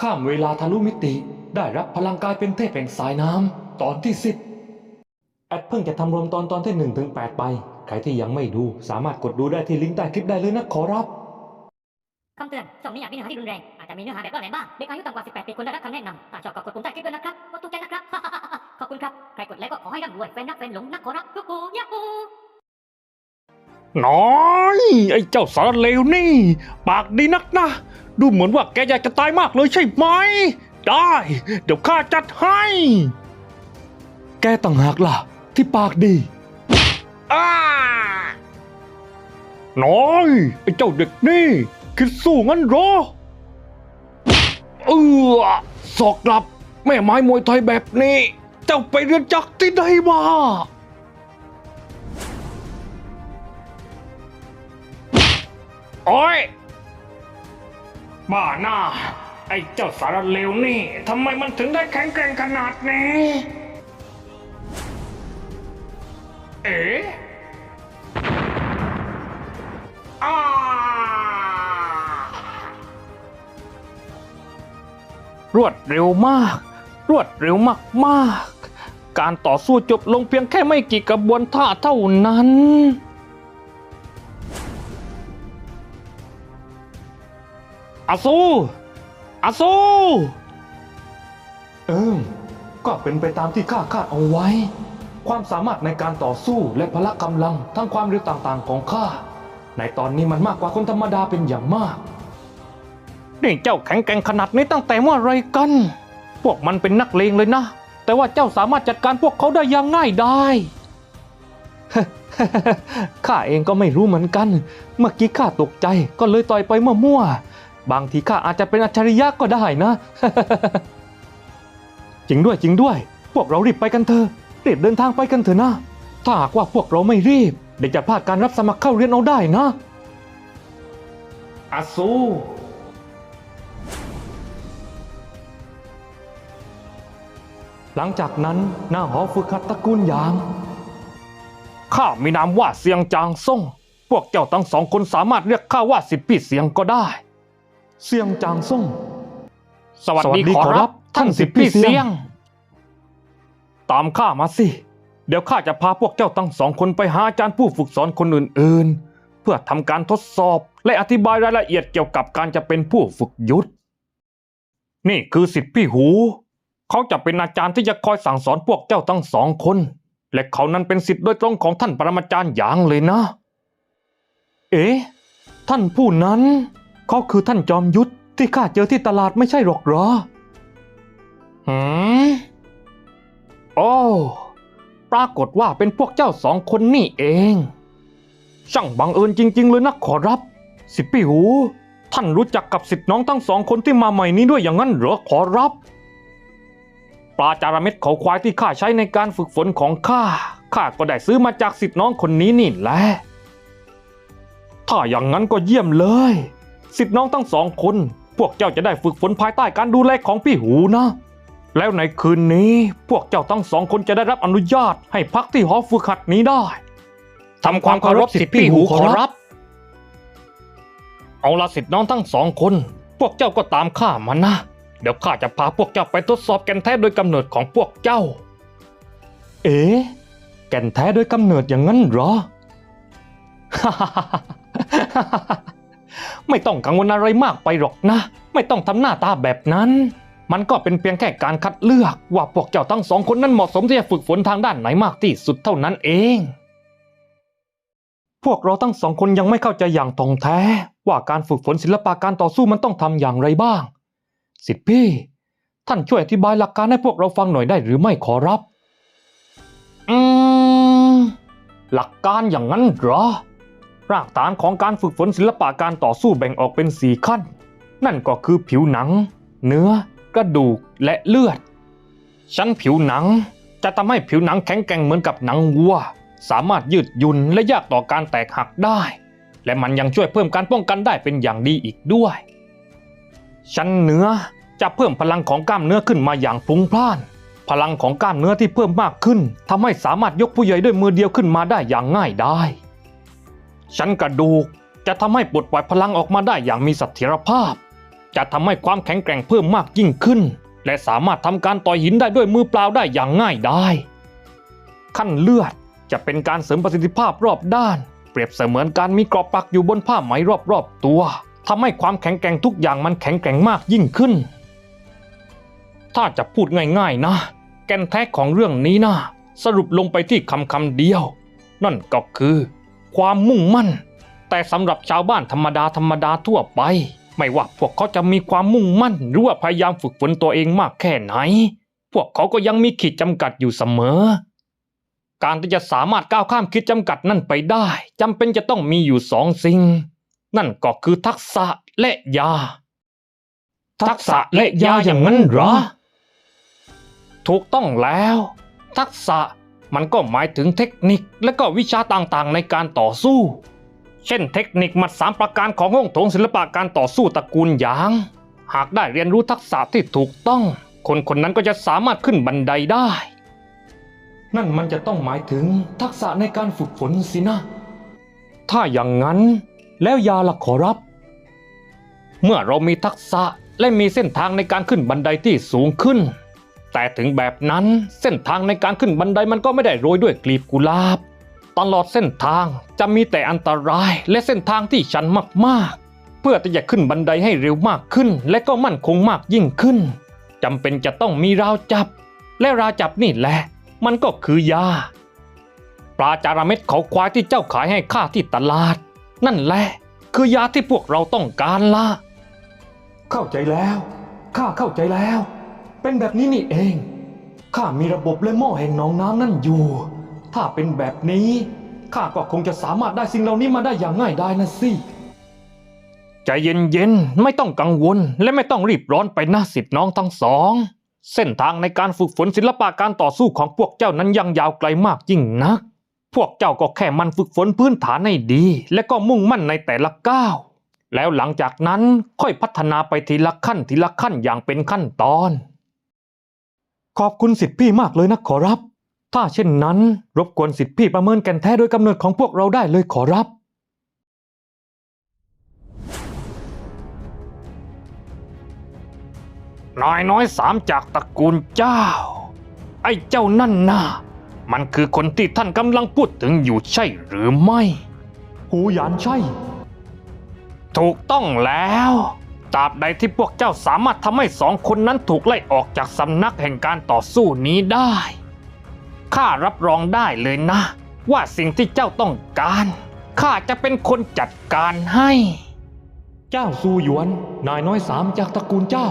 ข้ามเวลาทะลุมิติ ได้รับพลังกายเป็นเทพแห่งสายน้ำตอนที่สิบแอดเพิ่งจะทำรวมตอนตอนที่1ถึง8ไป ใครที่ยังไม่ดูสามารถกดดูได้ที่ลิงก์ใต้คลิปได้เลยนะขอรับคำเตือนช่องนี้อาจมีเนื้อหาที่รุนแรง อาจจะมีเนื้อหาแบบว่าแหลมบ้างเด็กอายุต่ำกว่า 18 ปีควรได้รับคำแนะนำถ้าชอบก็กดปุ่มใต้คลิปด้วยนะครับกดถูกใจนะครับ ขอบคุณครับ ใครกดแล้วก็ขอให้ร่ำรวยแฟนนักแฟนหลงนักขอรับยูฮูยาฮู น้อย ไอ้เจ้าสารเลวนี่ ปากดีนักนะ ดูเหมือนว่าแกอยากจะตายมากเลยใช่ไหม ได้ เดี๋ยวข้าจัดให้ แกต่างหากล่ะ ที่ปากดีอ้าน้อย ไอ้เจ้าเด็กนี่ คิดสู้งั้นเหรอ เออสอกกลับ แม่ไม้มวยไทยแบบนี้ เจ้าไปเรียนจากที่ใดมา โอ้ยบ้าหน้า ไอ้เจ้าสารเลวนี่ทำไมมันถึงได้แข็งแกร่งขนาดนี้ เอ๋อารวดเร็วมาก รวดเร็วมากมาก ๆ การต่อสู้จบลงเพียงแค่ไม่กี่กระบวนท่าเท่านั้น อาซูอาซูเอิมก็เป็นไปตามที่ข้าคาดเอาไว้ ความสามารถในการต่อสู้และพละกำลังทั้งความเร็วต่างๆของข้า ในตอนนี้มันมากกว่าคนธรรมดาเป็นอย่างมากนี่เจ้าแข็งแกร่งขนาดนี้ตั้งแต่เมื่อไรกัน พวกมันเป็นนักเลงเลยนะ แต่ว่าเจ้าสามารถจัดการพวกเขาได้อย่างง่ายได้ข้าเองก็ไม่รู้เหมือนกัน เมื่อกี้ข้าตกใจก็เลยต่อยไปมั่วๆ บางทีข้าอาจจะเป็นอัจฉริยะก็ได้นะ จริงด้วยจริงด้วย พวกเรารีบไปกันเถอะรีบเดินทางไปกันเถอะนะ ถ้าหากว่าพวกเราไม่รีบ เด็กจะพลาดการรับสมัครเข้าเรียนเอาได้นะอาซูหลังจากนั้นหน้าหอฝึกหัดตระกูลหยาง ข้ามีนามว่าเสียงจางซ่ง พวกเจ้าทั้งสองคนสามารถเรียกข้าว่าสิบปีเสียงก็ได้ เซียงจางซ่ง สวัสสวัสดีดีขอขอรัรับบท่านท่านสิสิบบพี่พี่เสีเสียยงงตามข้ามาสิ เดี๋ยวข้าจะพาพวกเจ้าทั้งสองคนไปหาอาจารย์ผู้ฝึกสอนคนอื่นๆ เพื่อทำการทดสอบและอธิบายรายละเอียดเกี่ยวกับการจะเป็นผู้ฝึกยุทธนี่คือสิทธิพี่หู เขาจะเป็นอาจารย์ที่จะคอยสั่งสอนพวกเจ้าทั้งสองคน และเขานั้นเป็นสิทธิ์โดยตรงของท่านปรมาจารย์หยางเลยนะ เอ๊ะ ท่านผู้นั้น เขาคือท่านจอมยุทธที่ข้าเจอที่ตลาดไม่ใช่หรอกเหรอหืมโอ้ ปรากฏว่าเป็นพวกเจ้าสองคนนี่เอง ช่างบังเอิญจริง ๆ เลยนะขอรับ สิบปีหูท่านรู้จักกับสิทธิ์น้องทั้งสองคนที่มาใหม่นี้ด้วยอย่างนั้นเหรอขอรับ ปลาจาระเม็ดเขาควายที่ข้าใช้ในการฝึกฝนของข้า ข้าก็ได้ซื้อมาจากสิทธิ์น้องคนนี้นี่แหละ ถ้าอย่างนั้นก็เยี่ยมเลย สิทธิ์น้องทั้งสองคน พวกเจ้าจะได้ฝึกฝนภายใต้การดูแลของพี่หูนะ แล้วในคืนนี้พวกเจ้าทั้งสองคนจะได้รับอนุญาตให้พักที่หอฝึกหัดนี้ได้ทำความเคารพสิทธิ์พี่หูขอรับ เอาละสิทธิ์น้องทั้งสองคน พวกเจ้าก็ตามข้ามานะ เดี๋ยวข้าจะพาพวกเจ้าไปทดสอบแก่นแท้โดยกำเนิดของพวกเจ้า เอ๊ะแก่นแท้โดยกำเนิดอย่างนั้นเหรอ ไม่ต้องกังวลอะไรมากไปหรอกนะ ไม่ต้องทำหน้าตาแบบนั้น มันก็เป็นเพียงแค่การคัดเลือก ว่าพวกเจ้าทั้งสองคนนั้นเหมาะสมที่จะฝึกฝนทางด้านไหนมากที่สุดเท่านั้นเอง พวกเราทั้งสองคนยังไม่เข้าใจอย่างตรงแท้ ว่าการฝึกฝนศิลปะการต่อสู้มันต้องทำอย่างไรบ้าง สิทธิพี่ ท่านช่วยอธิบายหลักการให้พวกเราฟังหน่อยได้หรือไม่ขอรับ อืม หลักการอย่างนั้นเหรอ รากฐานของการฝึกฝนศิลปะการต่อสู้แบ่งออกเป็นสี่ขั้น นั่นก็คือผิวหนัง เนื้อ กระดูกและเลือด ชั้นผิวหนัง จะทำให้ผิวหนังแข็งแกร่งเหมือนกับหนังวัว สามารถยืดหยุ่นและยากต่อการแตกหักได้ และมันยังช่วยเพิ่มการป้องกันได้เป็นอย่างดีอีกด้วย ชั้นเนื้อจะเพิ่มพลังของกล้ามเนื้อขึ้นมาอย่างพลุงพล่าน พลังของกล้ามเนื้อที่เพิ่มมากขึ้นทำให้สามารถยกผู้ใหญ่ด้วยมือเดียวขึ้นมาได้อย่างง่ายได้ ชั้นกระดูกจะทำให้ปลดปล่อยพลังออกมาได้อย่างมีเสถียรภาพ จะทำให้ความแข็งแกร่งเพิ่มมากยิ่งขึ้น และสามารถทำการต่อยหินได้ด้วยมือเปล่าได้อย่างง่ายได้ ขั้นเลือดจะเป็นการเสริมประสิทธิภาพรอบด้าน เปรียบเสมือนการมีกรอบปักอยู่บนผ้าไหมรอบๆตัวทำให้ความแข็งแกร่งทุกอย่างมันแข็งแกร่งมากยิ่งขึ้น ถ้าจะพูดง่ายๆนะ แกนแท้ของเรื่องนี้นะสรุปลงไปที่คำคำเดียว นั่นก็คือ ความมุ่งมั่น แต่สำหรับชาวบ้านธรรมดาธรรมดาทั่วไป ไม่ว่าพวกเขาจะมีความมุ่งมั่น หรือว่าพยายามฝึกฝนตัวเองมากแค่ไหน พวกเขาก็ยังมีขีดจำกัดอยู่เสมอ การที่จะสามารถก้าวข้ามขีดจำกัดนั่นไปได้จำเป็นจะต้องมีอยู่สองสิ่ง นั่นก็คือทักษะและยา ทักษะและยาอย่างนั้นเหรอถูกต้องแล้ว ทักษะ มันก็หมายถึงเทคนิคและก็วิชาต่างๆ ในการต่อสู้ เช่นเทคนิคมัดสามประการของห้องโถงศิลปะการต่อสู้ตระกูลหยาง หากได้เรียนรู้ทักษะที่ถูกต้อง คนคนนั้นก็จะสามารถขึ้นบันไดได้ นั่นมันจะต้องหมายถึงทักษะในการฝึกฝนสินะ ถ้าอย่างนั้นแล้วยาละขอรับ เมื่อเรามีทักษะและมีเส้นทางในการขึ้นบันไดที่สูงขึ้น แต่ถึงแบบนั้นเส้นทางในการขึ้นบันไดมันก็ไม่ได้โรยด้วยกลีบกุหลาบ ตลอดเส้นทางจะมีแต่อันตรายและเส้นทางที่ชันมากๆ เพื่อที่จะขึ้นบันไดให้เร็วมากขึ้น และก็มั่นคงมากยิ่งขึ้นจำเป็นจะต้องมีราวจับ และราวจับนี่แหละ มันก็คือยาปลาจาระเม็ดเขาควายที่เจ้าขายให้ข้าที่ตลาด นั่นแหละ คือยาที่พวกเราต้องการละเข้าใจแล้วข้าเข้าใจแล้ว เป็นแบบนี้นี่เอง ข้ามีระบบและหม้อแห่งหนองน้ำนั่นอยู่ ถ้าเป็นแบบนี้ ข้าก็คงจะสามารถได้สิ่งเหล่านี้มาได้อย่างง่ายดายนะสิใจเย็นๆ ไม่ต้องกังวล และไม่ต้องรีบร้อนไปนะสิทธิน้องทั้งสอง เส้นทางในการฝึกฝนศิลปะการต่อสู้ของพวกเจ้านั้นยังยาวไกลมากยิ่งนัก พวกเจ้าก็แค่มันฝึกฝนพื้นฐานให้ดี และก็มุ่งมั่นในแต่ละก้าว แล้วหลังจากนั้นค่อยพัฒนาไปทีละขั้นทีละขั้นอย่างเป็นขั้นตอน ขอบคุณสิทธิพี่มากเลยนะขอรับ ถ้าเช่นนั้น รบกวนสิทธิพี่ประเมินแก่นแท้โดยกำเนิดของพวกเราได้เลยขอรับ นายน้อยสามจากตระกูลเจ้า ไอ้เจ้านั่นน่ะมันคือคนที่ท่านกำลังพูดถึงอยู่ใช่หรือไม่ หูหยานใช่ ถูกต้องแล้ว ตราบใดที่พวกเจ้าสามารถทำให้สองคนนั้นถูกไล่ออกจากสำนักแห่งการต่อสู้นี้ได้ข้ารับรองได้เลยนะ ว่าสิ่งที่เจ้าต้องการข้าจะเป็นคนจัดการให้ เจ้าซูหยวน นายน้อยสามจากตระกูลเจ้า